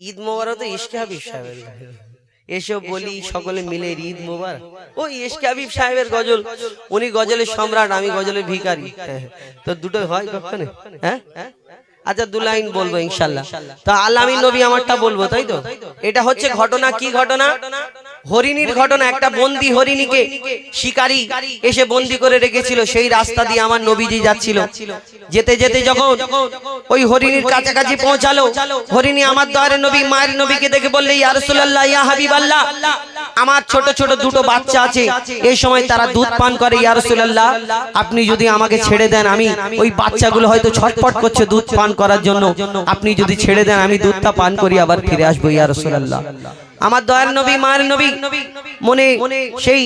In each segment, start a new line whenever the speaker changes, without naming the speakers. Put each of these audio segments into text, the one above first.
ঈদ মোবারক তো ইশকে হাবিব সাহেবের এসব বলি সকলে মিলে ঈদ মোবারক ও ইশকে হাবিব সাহেবের গজল উনি গজলের সম্রাট আমি গজলের ভিখারি। হ্যাঁ, তো দুটো হয় কখনো? হ্যাঁ? আচ্ছা দু লাইন বলব ইনশাল্লাহ। তো আল্লাহ নবী আমারটা বলব তাই তো? এটা হচ্ছে ঘটনা কি ঘটনা? হরিণীর ঘটনা একটা বন্দি হরিণীকে শিকারী এসে বন্দি করে রেখেছিল সেই রাস্তা দিয়ে আমার নবীজি যাচ্ছিল। যেতে যেতে যখন ওই হরিণীর কাছাকাছি পৌঁছালো হরিণী আমার দয়ারে নবী মায়ের নবীকে দেখে বললে ইয়া রাসূলুল্লাহ ইয়া হাবিবাল্লাহ। আমার ছোট ছোট দুটো বাচ্চা আছে। এই সময় তারা দুধ পান করে ইয়া রাসূলুল্লাহ আপনি যদি আমাকে ছেড়ে দেন আমি ওই বাচ্চাগুলো হয়তো ছটফট করছে দুধ পান করার জন্য। আপনি যদি ছেড়ে দেন আমি দুধটা পান করি আবার ফিরে আসব ইয়া রাসূলুল্লাহ। আমার দয়ার নবী মায়ের নবী মনে সেই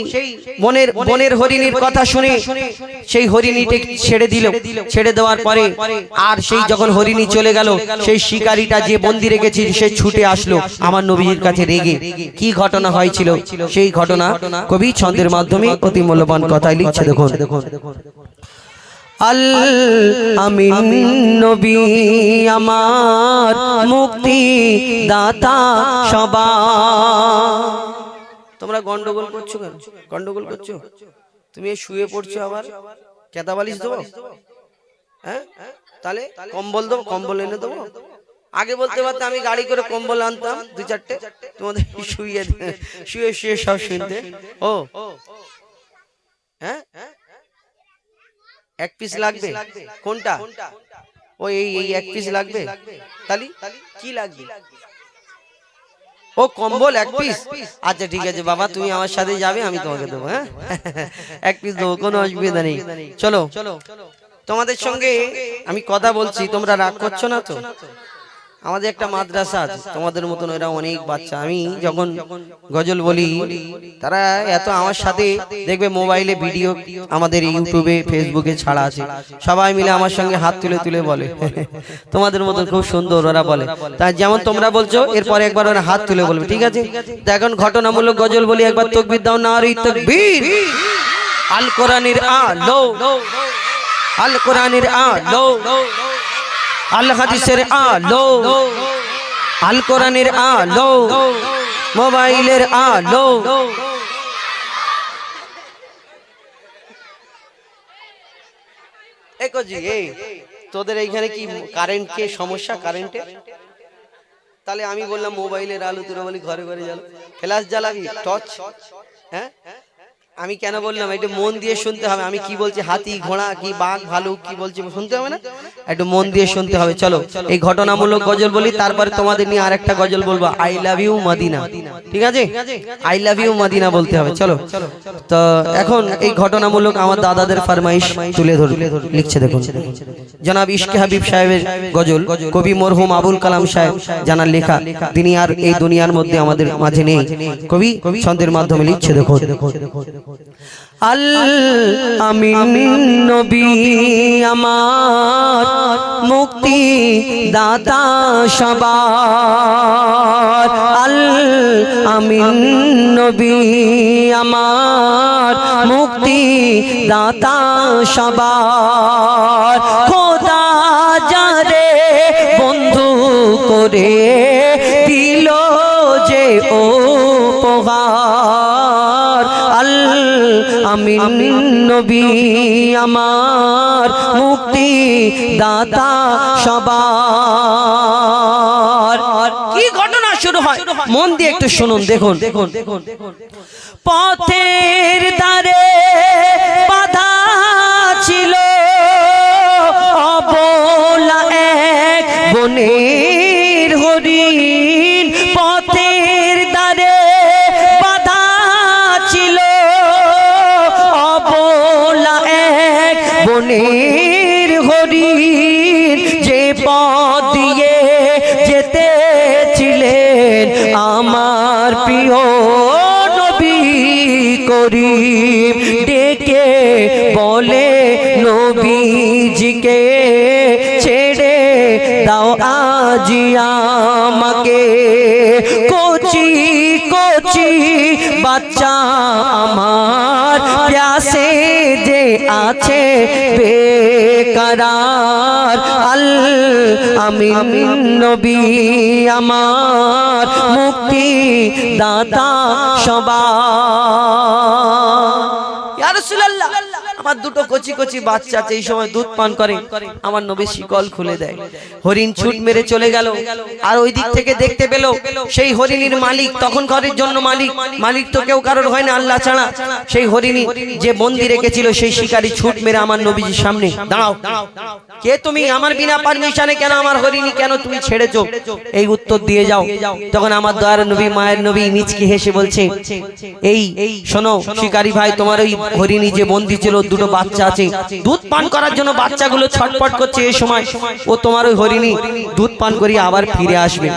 মনের বনের হরিণীর কথা শুনে সেই হরিণীটি ছেড়ে দিল ছেড়ে দেওয়ার পরে আর সেই যখন হরিণী চলে গেল সেই শিকারীটা যে বন্দি রেখেছে সে ছুটে আসলো আমার নবীজির কাছে রেগে। কি ঘটনা হয়েছিল? সেই ঘটনা কবি ছন্দের মাধ্যমে অতি মূল্যবান কথাই লিখছে দেখুন। আল আমিন নবী আমার মুক্তি দাতা সবা। তোমরা গন্ডগোল করছ কেন? গন্ডগোল করছ? তুমি শুয়ে পড়ছো আবার? কেতা বালিশ দেবো? হ্যাঁ? তাহলে কম্বল দেবো? কম্বল এনে দেবো? আগে বলতে পারতো আমি গাড়ি করে কম্বল আনতাম, দু চারটে। তোমাদের শুয়ে শুয়ে শুয়ে সব শুনতে। ও। হ্যাঁ? এক পিস লাগবে? কোনটা? ও এই এই এক পিস লাগবে? তালি? কি লাগবে? ও কম্বল এক পিস আচ্ছা ঠিক আছে বাবা তুমি আমার সাথে যাবে আমি তোমাকে দেবো হ্যাঁ? এক পিস দেবো কোনো অসুবিধা নেই। চলো। চলো তোমাদের সঙ্গে আমি কথা বলছি তোমরা রাগ করছ না তো? আমাদের একটা মাদ্রাসা আছে তোমাদের মতন এরা অনেক বাচ্চা। আমি যখন গজল বলি তারা এত আমার সাথে দেখবে মোবাইলে ভিডিও আমাদের ইউটিউবে ফেসবুকে ছাড়া আছে। সবাই মিলে আমার সঙ্গে হাত তুলে তুলে বলে। তোমাদের মতন খুব সুন্দর ওরা বলে। তা যেমন তোমরা বলছো এরপরে একবার ওরা হাত তুলে বলবে ঠিক আছে? তো এখন ঘটনামূলক গজল বলি একবার তকবির দাও না আর তকবীর আল কোরআনের আলো। আল। কোরআনের আলো। আল হাদিসের আলো, আল কোরআনের আলো, মোবাইলের আলো। তোদের এইখানে কি কারেন্ট কে সমস্যা কারেন্টে তাহলে আমি বললাম মোবাইলের আলো, তোরা বলি ঘরে ঘরে জ্বালো। ফ্ল্যাশ জ্বালাবি টর্চ হ্যাঁ? আমি কেন বললাম? একটু মন দিয়ে শুনতে হবে। আমি কি বলছি? হাতি ঘোড়া কি বাঘ ভালুক কি বলছি? শুনতে হবে না? একটু মন দিয়ে শুনতে হবে। চলো এই ঘটনামূলক গজল বলি তারপরে তোমাদের নিয়ে আরেকটা গজল বলব। আই লাভ ইউ মদিনা ঠিক আছে? আই লাভ ইউ মদিনা বলতে হবে। চলো। তো এখন এই ঘটনামূলক আমার দাদাদের ফরমাইশ তুলে ধরে লিখছে দেখুন। জনাব ইশকে হাবিব সাহেবের গজল কবি মরহুম আবুল কালাম সাহেব জানার লেখা। তিনি আর এই দুনিয়ার মধ্যে আমাদের মাঝে নেই কবি ছন্দের মাধ্যমে লিখছে দেখুন আল আমিন নবী, আমার মুক্তি, দাতা, সবার। আল আমিন নবী আমার মুক্তি দাতা সবার খোদা যারে বন্ধু করে দিল যে ও উপহার আল আমিন নবী আমার মুক্তি দাতা সবার। কি ঘটনা শুরু হয়? মন দিয়ে একটু শুনুন দেখুন। দেখুন দেখুন পথের দ্বারে বাধা ছিল। বনের হরিণ যে পথ দিয়ে যেতে ছিলেন আমার প্রিয় নবী করিম। ডেকে বলে, নবীজিকে ছেড়ে দাও, আজি আমাকে আছে বেকারার আল আমি নবী আমার মুক্তি দাতা সবা আমার দুটো কচি কচি বাচ্চা আছে, এই সময় দুধ পান করে, আমার নবী শিকল খুলে দেয়। হরিণ ছুট মেরে চলে গেল, আর ওই দিক থেকে দেখতে পেল, সেই হরিণীর মালিক তখন ঘরের জন্য মালিক। মালিক তো কেউ কারোর হয় না, আল্লাহ ছাড়া। সেই হরিণী যে বন্দি রেখেছিল, সেই শিকারী ছুট মেরে আমার নবীজির সামনে। দাঁড়াও। কে তুমি? আমার বিনা পারমিশনে কেন আমার হরিণী কেন তুমি ছেড়েছো? এই উত্তর দিয়ে যাও। তখন আমার দয়ার নবী, মায়ের নবী নিচকে হেসে বলছে, এই, শোনো, শিকারী ভাই, তোমার ওই হরিণী যে বন্দি ছিল দুটো বাচ্চা আছে। দুধ পান করার জন্য বাচ্চাগুলো ছটপট করছে এই সময়। ও তোমার ওই হরিণী, দুধ পান করিয়ে আবার ফিরে আসবে।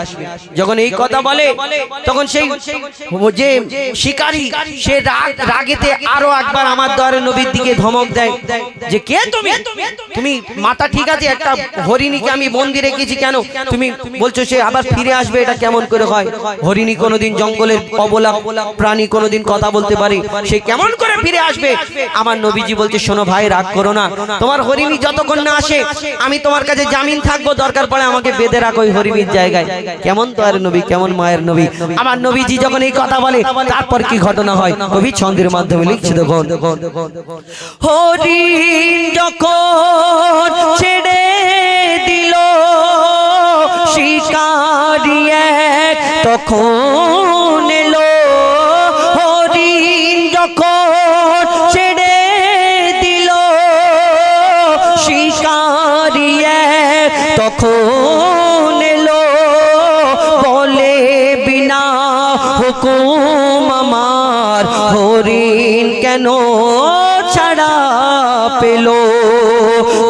যখন এই কথা বলে, তখন সেই যে শিকারী, সে রাগ, রাগেতে আরও একবার আমার দয়ার নবীর দিকে ধমক দেয় যে, কে তুমি? তুমি মাথা ঠিক আছে? একটা হরিণীকে আমি বন্দি রেখেছি কেন? তুমি বলছো সে আবার ফিরে আসবে, এটা কেমন করে হয়? হরিণী কোনোদিন জঙ্গলের অবলা প্রাণী কোনোদিন কথা বলতে পারে। সে কেমন করে ফিরে আসবে? আমার নবীজি বলছে শোনো ভাই রাগ করো না। তোমার হরিণী যতক্ষণ না আসে আমি তোমার কাছে জামিন থাকব দরকার পড়ে আমাকে বেঁধে রাখো ওই হরিণীর জায়গায়। কেমন তো আর নবী কেমন মায়ের নবী? আমার নবীজি যখন এই কথা বলে তারপর কি ঘটনা হয়? কবি ছন্দের মাধ্যমে লিখছে দেখুন হরিণ যখন ছেড়ে দিল শিকারি এক তখন তখন এলো, বলে, বিনা হুকুম আমার হরিণ কেন ছাড়া পেল?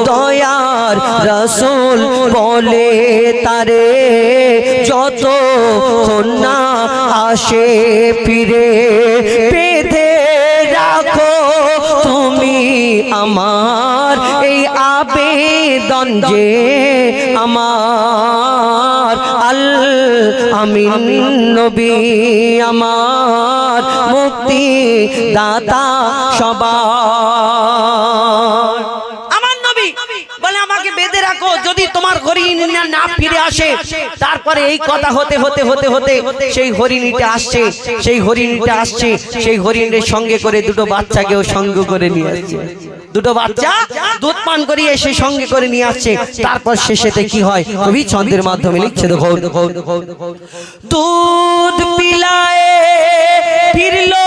দয়ার রসুল বলে, তারে যত কন্যা আসে, ফিরে বেঁধে রাখো। তুমি আমার আবেদন যে আমার আল আমিন নবী আমার মুক্তি দাতা সবার। যদি তোমার হরিণ ফিরে আসে, তারপরে এই কথা হতে হতে হতে হতে সেই হরিণীটা আসছে, সেই হরিণীটা আসছে, সেই হরিণের সঙ্গে করে দুটো বাচ্চাকেও সঙ্গ করে নিয়ে আসছে। দুটো বাচ্চা দুধ পান করিয়ে সে সঙ্গে করে নিয়ে আসছে। তারপর শেষেতে কি হয়? কবি ছন্দের মাধ্যমে লিখছে দেখো দুধ পিলায় ফিরলো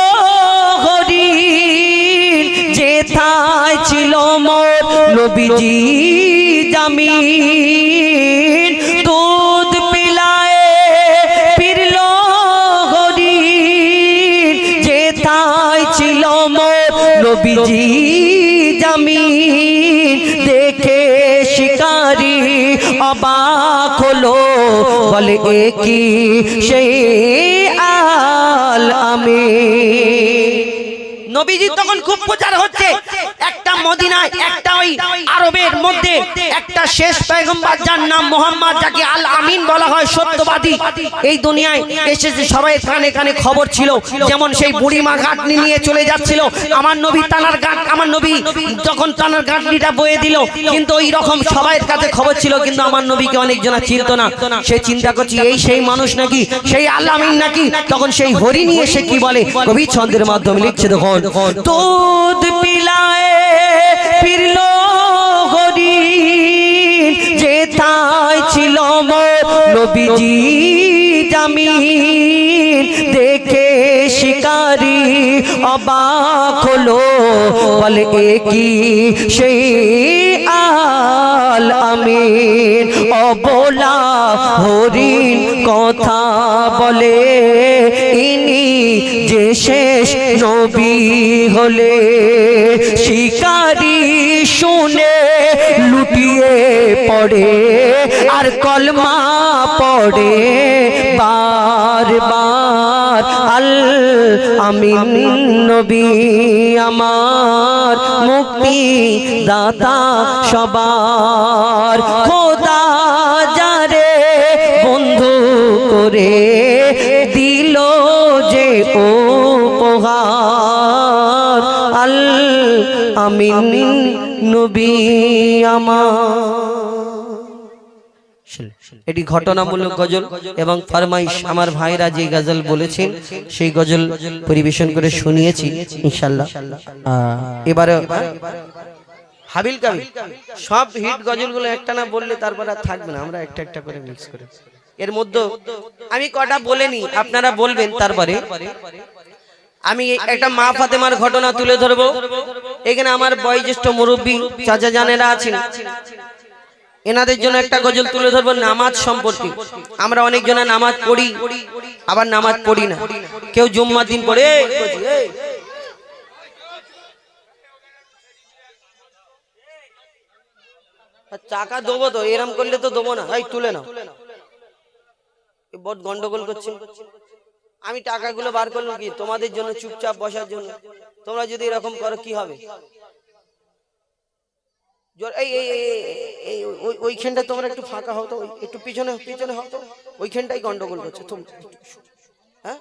হরিণ, যেথায় ছিল মোর নবীজি দুধ পিলায় ফিরলো হরিণ, যেথায় ছিল মোর নবীজি বলে একই সেই আল আমি নবীজি তখন খুব প্রচার হচ্ছে। মদিনায় একটা ওই আরবের মধ্যে একটা শেষ পয়গম্বর, যার নাম মোহাম্মদ, যাকে আল আমিন বলা হয়, সত্যবাদী। এই দুনিয়ায় এসেছে সবাই, কানে কানে খবর ছিল, যেমন সেই বুড়িমা ঘাটনি নিয়ে চলে যাচ্ছিল। আমার নবী তানার ঘাট আমার নবী যখন তানার ঘাটনিটা বয়ে দিল, কিন্তু ওই রকম সবাইয়ের কাছে খবর ছিল, কিন্তু আমার নবীকে অনেকজনা চিনত না। সে চিন্তা করছি, এই সেই মানুষ নাকি, সেই আল্লাহ আমিন নাকি? তখন সেই হরিণী এসে কি বলে? কবি ছন্দের মাধ্যমে লিখছে, দেখুন। দুধ পিলায় ফিরলো হরিণ তাই ছিল নবীজি জামিন। দেখে শিকারি অবাক হলো বলে একই সেই আল আমিন? অবলা হরিণ কথা বলে, ইনি যে শেষ নবী হলে। শিকারি শুনে লুটিয়ে পড়ে, আর কলমা পড়ে বার বার আল আমিন নবী আমার, মুক্তি দাতা সবার। খোদা যারে বন্ধু করে দিল যে ও উপহার, আল আমিন নবী আমার। এটি ঘটনামূলক গজল এবং ফরমাইশ আমার ভাইরা যে গজল বলেছেন সেই গজল পরিবেশন করে শুনিয়েছি ইনশাল্লাহ। এবারে হাবিল কাবিল সব হিট গজলগুলো একটা না বললে তারপর আর থাকবে না আমরা একটা একটা করে মিক্স করে। এর মধ্যে আমি কটা বলেনি আপনারা বলবেন তারপরে। আমি একটা মা ফাতেমার ঘটনা তুলে ধরবো। এখানে আমার বয়োজ্যেষ্ঠ মুরব্বী চাচা জানেরা আছেন। এনাদের জন্য একটা গজল তুলে ধরবো নামাজ সম্পর্কে। আমরা অনেক জনা নামাজ পড়ি আবার নামাজ পড়ি না। কেউ জুম্মার দিন পড়ে চাকা দেবো তো এরম করলে তো দেবো না। এই তুলে নাও। এ বড় গন্ডগোল করছে। আমি টাকাগুলো বার করলাম কি? তোমাদের জন্য চুপচাপ বসার জন্য। তোমরা যদি এরকম করো কি হবে? এই এই এই, এই, এই ওই- ওইখানটা তোমরা একটু ফাঁকা হও তো ওই- একটু পিছনে পিছনে হও তো ওইখানটাই গন্ডগোল তোমরা হ্যাঁ?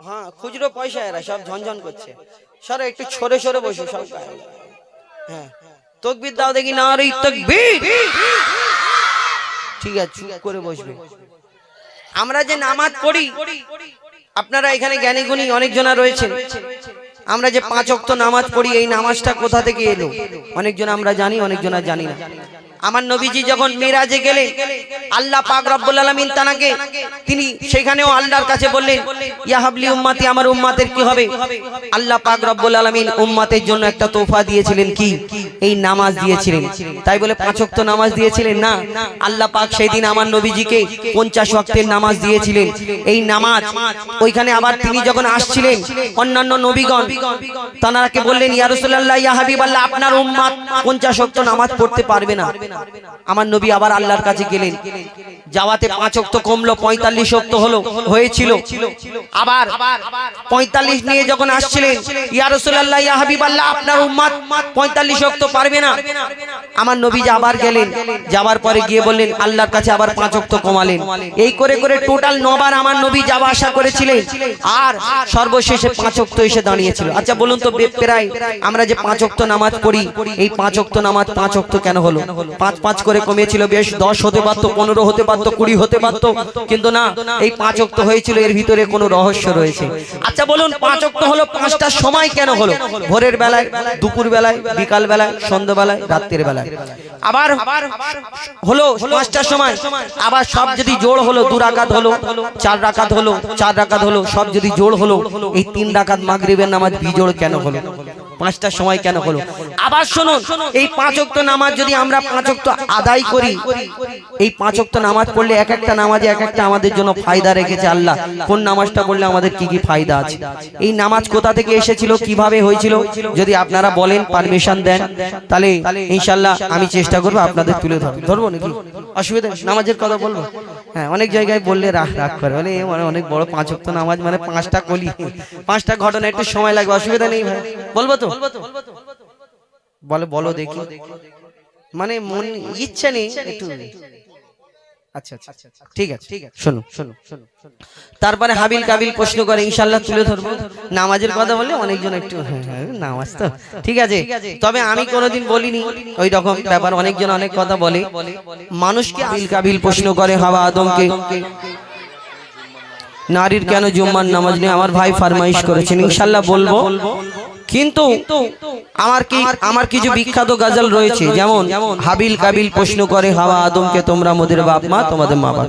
হ্যাঁ খুচরো পয়সা এরা সব ঝনঝন করছে। সরে একটু সরে সরে বসো সব। হ্যাঁ। তকবির দাও দেখি না রে তকবির। ঠিক আছে চুপ করে বসবে। আমরা যে নামাজ পড়ি আপনারা এখানে জ্ঞানী গুণী অনেকজনা রয়েছেন। আমরা যে পাঁচ অক্ত নামাজ পড়ি, এই নামাজটা কোথা থেকে এলো? অনেকজন আমরা জানি, অনেকজনা জানি না। আমার নবীজি যখন মিরাজে গেলে আল্লাহ পাক রব্বুল আলামিন তানাকে তিনি সেখানেও আল্লাহর কাছে বললেন ইয়া হাবলি উম্মতি আমার উম্মাতের কি হবে? আল্লাহ পাক রব্বুল আলামিন উম্মাতের জন্য একটা তোফা দিয়েছিলেন কি? এই নামাজ দিয়েছিলেন। তাই বলে পাঁচ ওয়াক্ত নামাজ দিয়েছিলেন? না আল্লাহ পাক সেই দিন আমার নবীজিকে পঞ্চাশ ওয়াক্তের নামাজ দিয়েছিলেন। এই নামাজ ওইখানে আবার তিনি যখন আসছিলেন অন্যান্য নবীগণ তানাকে বললেন ইয়া রাসূলুল্লাহ ইয়া হাবিবাল্লাহ আপনার উম্মাত পঞ্চাশ ওয়াক্ত নামাজ পড়তে পারবে না আমার নবী আবার আল্লাহর কাছে গেলেন। যাওয়াতে পাঁচ অক্ত কমলো পঁয়তাল্লিশ অক্ত হলো হয়েছিল। আবার পঁয়তাল্লিশ নিয়ে যখন আসছিলেন ইয়া আপনার উম্মাত পঁয়তাল্লিশ অক্ত পারবে না। আমার নবী যে আবার গেলেন যাবার পরে গিয়ে বললেন আল্লাহর কাছে আবার পাঁচ অক্ত কমালেন। এই করে করে টোটাল নবার আমার নবী যাওয়া আসা করেছিলেন। আর সর্বশেষে পাঁচ অক্ত এসে দাঁড়িয়েছিল। আচ্ছা বলুন তো প্রায় আমরা যে পাঁচ অক্ত নামাজ পড়ি এই পাঁচ অক্ত নামাজ পাঁচ অক্ত কেন হলো? পাঁচ পাঁচ করে কমিয়েছিল, বেশ দশ হতে পারতো, পনেরো হতে পারতো, কুড়ি হতে পারতো। কিন্তু না, এই পাঁচ অক্ত হয়েছিল, এর ভিতরে কোনো রহস্য রয়েছে। আচ্ছা বলুন, পাঁচ অক্ত হলো পাঁচটার সময় কেন হলো? ভোরের বেলায়, দুপুর বেলায়, বিকাল বেলায় সন্ধ্যাবেলায় রাত্রের বেলায়। আবার হলো পাঁচটার সময়, আবার সব যদি জোড় হলো, দু রাকাত হলো, চার রাকাত হলো, চার রাকাত হলো, সব যদি জোড় হলো, এই তিন রাকাত মাগরিবের নামাজ বিজোড় কেন হলো? পাঁচটার সময় কেন হলো আবার শুনুন এই পাঁচ অক্ত নামাজ যদি আমরা পাঁচ অক্ত আদায় করি এই পাঁচ অক্ত নামাজ পড়লে এক একটা নামাজে এক একটা আমাদের জন্য ফায়দা রেখেছে আল্লাহ। কোন নামাজটা পড়লে আমাদের কি কি ফায়দা আছে? এই নামাজ কোথা থেকে এসেছিল কীভাবে হয়েছিল যদি আপনারা বলেন পারমিশন দেন তাহলে ইনশাল্লাহ আমি চেষ্টা করব আপনাদের তুলে ধরবো ধরবো নাকি? অসুবিধা নামাজের কথা বলব? হ্যাঁ অনেক জায়গায় বললে রাখ রাখ করে। বলে মানে অনেক বড় পাঁচ অক্ত নামাজ মানে পাঁচটা কলি পাঁচটা ঘটনা একটু সময় লাগবে অসুবিধা নেই বলব তো? বলে বলো দেখি। মানে মন ইচ্ছে নেই একটু। আচ্ছা আচ্ছা। ঠিক আছে। ঠিক আছে। শোনো শোনো শোনো। তারপরে হাবিল কাবিল প্রশ্ন করে ইনশাল্লাহ তুলে ধরবো। নামাজের কথা বললে অনেকজন একটু হ্যাঁ, হ্যাঁ, নামাজ তো। ঠিক আছে। তবে আমি কোনোদিন বলিনি ওই রকম ব্যাপার অনেকজন অনেক কথা বলে। মানুষকে হাবিল কাবিল প্রশ্ন করে হাওয়া আদমকে। নারীর কেন জুম্মার নামাজ নেই আমার ভাই ফারমাইশ করেছেন? ইনশাল্লাহ বলব। কিন্তু আমার কি আমার কিছু বিখ্যাত গাজাল রয়েছে। যেমন হাবিল কাবিল প্রশ্ন করে হাওয়া আদমকে তোমরা মোদের বাপ মা তোমাদের মা বাপ।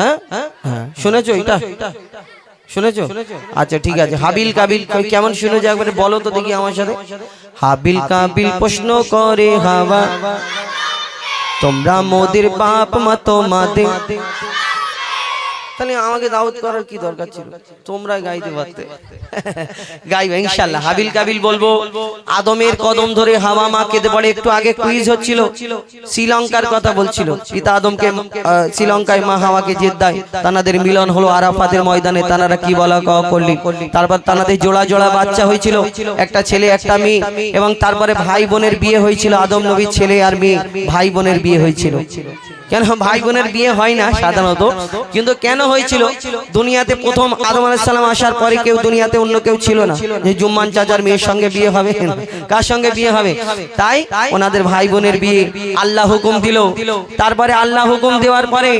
হ্যাঁ? হ্যাঁ? শুনেছো এটা? শুনেছো আচ্ছা ঠিক আছে। হাবিল কাবিল কেমন শুনেছো? একবারে বলো তো দেখি আমার সাথে। হাবিল কাবিল প্রশ্ন করে হাওয়া তোমরা মোদের বাপ মা তোমাদের তাহলে আমাকে দাওয়াত করার কি দরকার ছিল? তোমরা গাইতে পারতে। গাইবে ইনশাল্লাহ হাবিল কাবিল বলব, আদমের কদম ধরে হাওয়া মা কেঁদে পড়ে। একটু আগে কুইজ হচ্ছিল, শ্রীলঙ্কার কথা বলছিল। পিতা আদমকে শ্রীলঙ্কায় মা হাওয়াকে জেদ্দায়। তানাদের মিলন হলো আরাফাতের ময়দানে। তানারা কি বলা কওয়া করলি। তারপর তানাদের জোড়া জোড়া বাচ্চা হয়েছিল। একটা ছেলে, একটা মেয়ে। এবং তারপরে ভাই বোনের বিয়ে হয়েছিল। আদম নবীর ছেলে আর মেয়ে ভাই বোনের বিয়ে হয়েছিল। কেন ভাই বোনের বিয়ে হয় না সাধারণত? কিন্তু কেন হয়েছিল? দুনিয়াতে প্রথম আদম আলাইসাল্লাম আসার পরে কেউ দুনিয়াতে অন্য কেউ ছিল না। যে জুম্মান চাচার মেয়ের সঙ্গে বিয়ে হবে কার সঙ্গে বিয়ে হবে? তাই ওনাদের ভাই বোনের বিয়ে আল্লাহ হুকুম দিল। তারপরে আল্লাহ হুকুম দেওয়ার পরে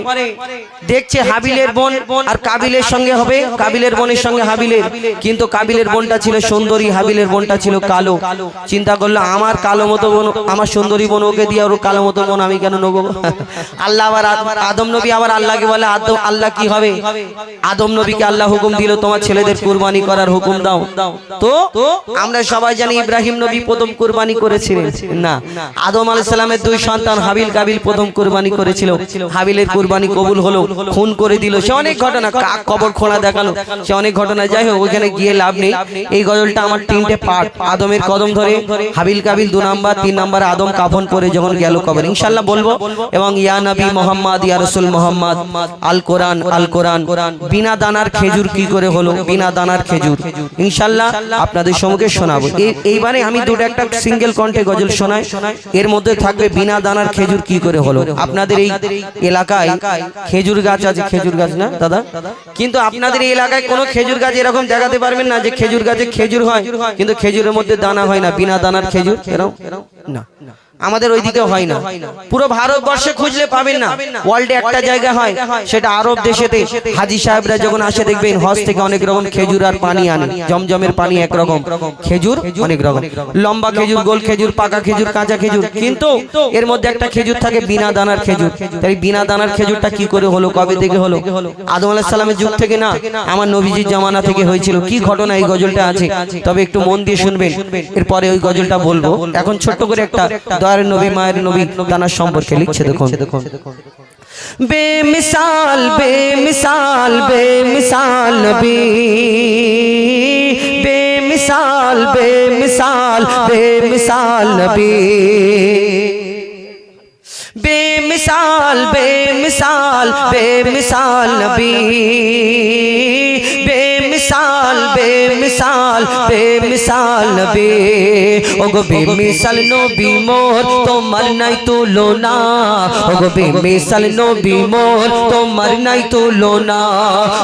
দেখছে হাবিলের বোন আর কাবিলের সঙ্গে হবে। কাবিলের বোনের সঙ্গে হাবিলের। কিন্তু কাবিলের বোনটা ছিল সুন্দরী হাবিলের বোনটা ছিল কালো। চিন্তা করল আমার কালো মতো বোন আমার সুন্দরী বোন ওকে দিয়ে ওর কালো মতো বোন আমি কেন নেব? আল্লাহ আবার আদম নবী আবার আল্লাহকে বলে, আদম, আল্লাহ কি হবে? আদম নবীকে আল্লাহ হুকুম দিল, তোমার ছেলেদের কুরবানি করার হুকুম দাও। তো আমরা সবাই জানি ইব্রাহিম নবী প্রথম কুরবানি করেছিলেন। না। আদম আলাইহিস সালামের দুই সন্তান হাবিল কাবিল প্রথম কুরবানি করেছিল। হাবিলের কুরবানি কবুল হলো, খুন করে দিল। সে অনেক ঘটনা কাক কবর খোঁড়া দেখাল। সে অনেক ঘটনা। যাই হোক, ওখানে গিয়ে লাভ নেই। এই গজলটা আমার তিনটে পার্ট। আদমের কদম ধরে, হাবিল কাবিল দু নাম্বার, তিন নাম্বার আদম কাফন করে যখন গেল কবর। ইনশাল্লাহ বলব, এবং ইয়া নবী মোহাম্মদ, ইয়া রসুল মোহাম্মদ, আল কোরআন আল কোরআন। বিনা দানার খেজুর কি করে হলো? বিনা দানার খেজুর। ইনশাল্লাহ আপনাদের সম্মুখে শোনাবো। এইবারে আমি দুটো একটা সিঙ্গেল কণ্ঠে গজল শোনাই। এর মধ্যে থাকবে বিনা দানার খেজুর কি করে হলো? আপনাদের এই এলাকায় খেজুর গাছ আছে, খেজুর গাছ না, দাদা? কিন্তু আপনাদের এই এলাকায় কোনো খেজুর গাছ এরকম দেখাতে পারবেন না যে খেজুর গাছে খেজুর হয়, কিন্তু খেজুরের মধ্যে দানা হয় না। বিনা দানার খেজুর এরকম না। আমাদের ওইদিকে হয় না। পুরো ভারতবর্ষে খুঁজলে পাবেন না। ওয়ার্ল্ডে একটা জায়গা হয়। সেটা আরব দেশেতে। হাজি সাহেবরা যখন আসে দেখবেন হজ থেকে অনেক রকম খেজুর আর পানি আনে। জমজমের পানি একরকম খেজুর অনেক রকম। লম্বা খেজুর গোল খেজুর পাকা খেজুর কাঁচা খেজুর। কিন্তু এর মধ্যে একটা খেজুর থাকে বিনা দানার খেজুর। তাই বিনা দানার খেজুরটা কি করে হলো কবে থেকে হলো? আদম আলাহ সালামের যুগ থেকে না আমার নবীজির জামানা থেকে হয়েছিল। কি ঘটনা এই গজলটা আছে? তবে একটু মন দিয়ে শুনবেন এরপরে ওই গজলটা বলব এখন ছোট্ট করে একটা দয়ার নবী, মায়ের নবী দানার সম্পর্কে লিখছে দেখুন। বেমিসাল বেমিসাল বেমিসাল নবী। বেমিসাল বেমিসাল বেমিসাল নবী। বেমিসাল বেমিসাল বেমিসাল নবী। বেমিসাল বেমিসাল বেমিসাল নবী, ওগো বেমিসাল নবী মোর, তোমার নাই তুলনা। ওগো বেমিসাল নবী মোর, তোমার নাই তুলনা।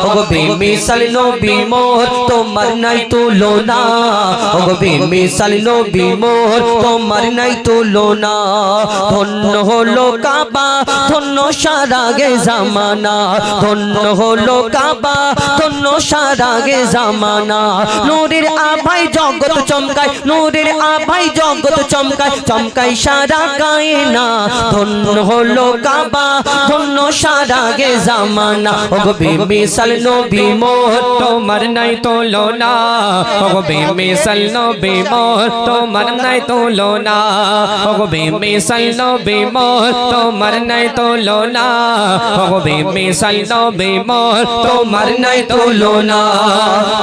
ওগো বেমিসাল নবী মোর, তোমার নাই তুলনা। ওগো বেমিসাল নবী মোর, তোমার নাই তুলনা। ধন্য হলো কাবা, ধন্য সারা গে জামানা। ধন্য হলো কাবা, ধন্য সারা গে জামানা। নূরের আভাই জগৎ চমকায় নূরের আভাই জগৎ চমকায় চমকায় সারা কায়না ধন্য হলো কাবা ধন্য সারা গে জামানা। ওগো বিমিসাল নবী মোর
তোমার নাই তুলনা ওগো বেমিসাল নবী মোর তোমার নাই তুলনা ওগো বেমিসাল নবী মোর তোমার নাই তুলনা ওগো বেমিসাল নবী মোর তোমার নাই তুলনা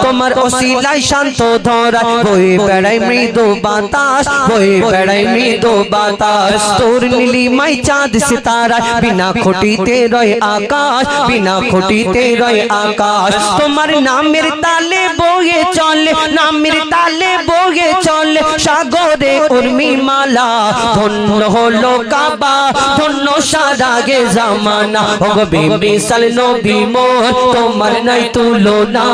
তোমার অশিলায় শান্ত ধরা বয়ে বেড়ায় মৃদু বাতাস বয়ে বেড়ায় মৃদু বাতাস। তোর নীলিমাই চাঁদ সিতারা, বিনা খুঁটিতে রয় আকাশ, বিনা খুঁটিতে রয় আকাশ। তোমার নামের তালে বয়ে চলে, নামের তালে বয়ে চলে, সাগরে উর্মি মালা ধন্য হলো কাবা, ধন্য সারা গে জামানা। ওগো বিমিসাল নবী মোর, তোমার নাই তুলনা।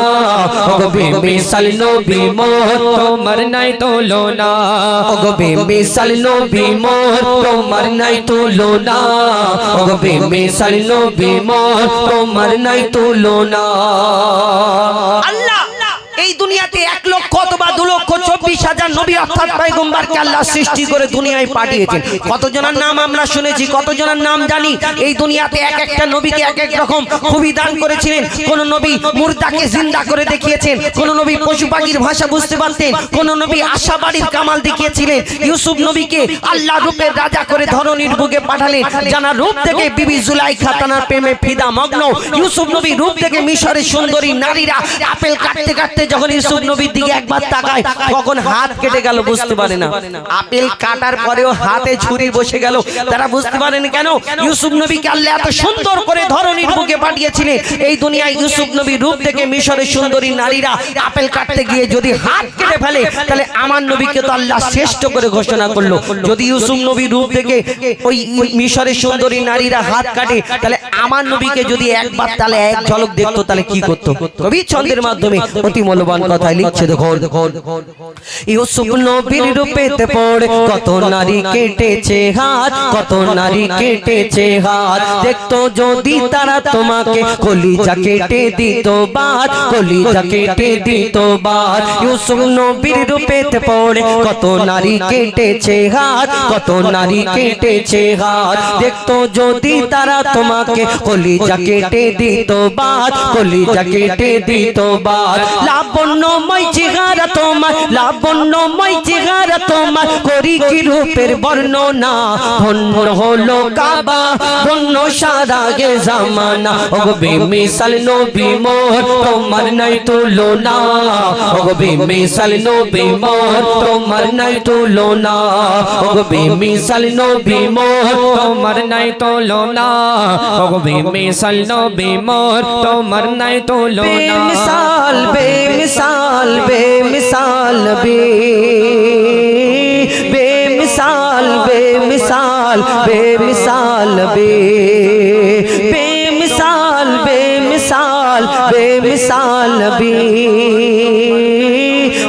ওগো বিমিসাল নবী মোর
তোমার নাই তুলনা
ওগো বিমিসাল নবী মোর তোমার নাই তুলনা ওগো বিমিসাল নবী মোর তোমার নাই তুলনা আল্লাহ এই দুনিয়াতে চব্বিশ হাজার নবী অর্থাৎ পয়গম্বরকে আল্লাহ সৃষ্টি করে দুনিয়ায় পাঠিয়েছেন। কতজনের নাম আমরা শুনেছি কতজনের নাম জানি? এই দুনিয়াতে এক একটা নবীকে এক এক রকম খুবই দান করেছিলেন। কোন নবী মুর্দাকে জিন্দা করে দেখিয়েছেন। কোন নবী পশু পাখির ভাষা বুঝতে পারতেন। কোন নবী আশা বাড়ির কামাল দেখিয়েছিলেন। ইউসুফ নবীকে আল্লাহ রূপের রাজা করে ধরনীর বুকে পাঠালেন। জানা রূপ থেকে বিবি জুলাইখা তানার প্রেমে ফিদা মগ্ন। ইউসুফ নবী রূপ থেকে মিশরের সুন্দরী নারীরা আপেল কাটতে কাটতে যখন ইউসুফ নবীর দিকে একবার তাকায় তখন হাত কেটে গেল বুঝতে পারে না আপেল কাটার পরেও হাতে ছুরি বসে গেল। তারা বুঝতে পারেন কেন? ইউসুফ নবীকে আল্লাহ এত সুন্দর করে ধরনীর বুকে পাঠিয়েছিলেন। এই দুনিয়ায় ইউসুফ নবীর রূপ থেকে মিশরের সুন্দরী নারীরা আপেল কাটতে গিয়ে যদি হাত কেটে ফেলে তাহলে আমার নবীকে তো আল্লাহ শ্রেষ্ঠ করে ঘোষণা করল। যদি ইউসুফ নবীর রূপ থেকে ওই ওই মিশরের সুন্দরী নারীরা হাত কাটে তাহলে আমার নবীকে যদি একবার তাহলে এক ঝলক দেখতো তাহলে কি করতো কবি ছন্দের মাধ্যমে অতি মূল্যবান কথায় লিখছে দেখো দেখো ইউসুফ নবীর রূপেতে পড়ে, কত নারী কেটেছে হাত, কত নারী কেটেছে হাত। দেখতো যদি তারা তোমাকে কলিজা কেটে দিত বাদ কলিজা কেটে দিত বাদ ইউসুফ নবীর রূপেতে পড়ে, কত নারী কেটেছে হাত, কত নারী কেটেছে হাত। দেখতো যদি তারা তোমাকে কলিজা কেটে দিত বাদ কলিজা কেটে দিত বাদ লাবণ্যময় চেহারা তোমার লাবণ্যময় চেহারা তোমার করি কি রূপের বর্ণনা। ধন্য হলো কাবা, ধন্য সারা গে জামানা। ও বেমিসাল নবী মোর, তোমার নাই তুলনা। ও বেমিসাল নবী মোর, তোমার নাই তুলনা। ও বেমিসাল নবী মোর,
তোমার নাই তুলনা। ও বেমিসাল নবী মোর, তোমার নাই তুলনা।
বেমিসাল বেমিসাল বেমিসাল বে বেমিসাল বেমিসাল বেমিসাল বে বেমিসাল বেমিসাল বেমিসাল বে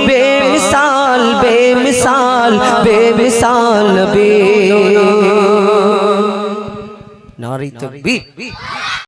বেমিসাল বেমিসাল বেমিসাল বে নারী তকবীর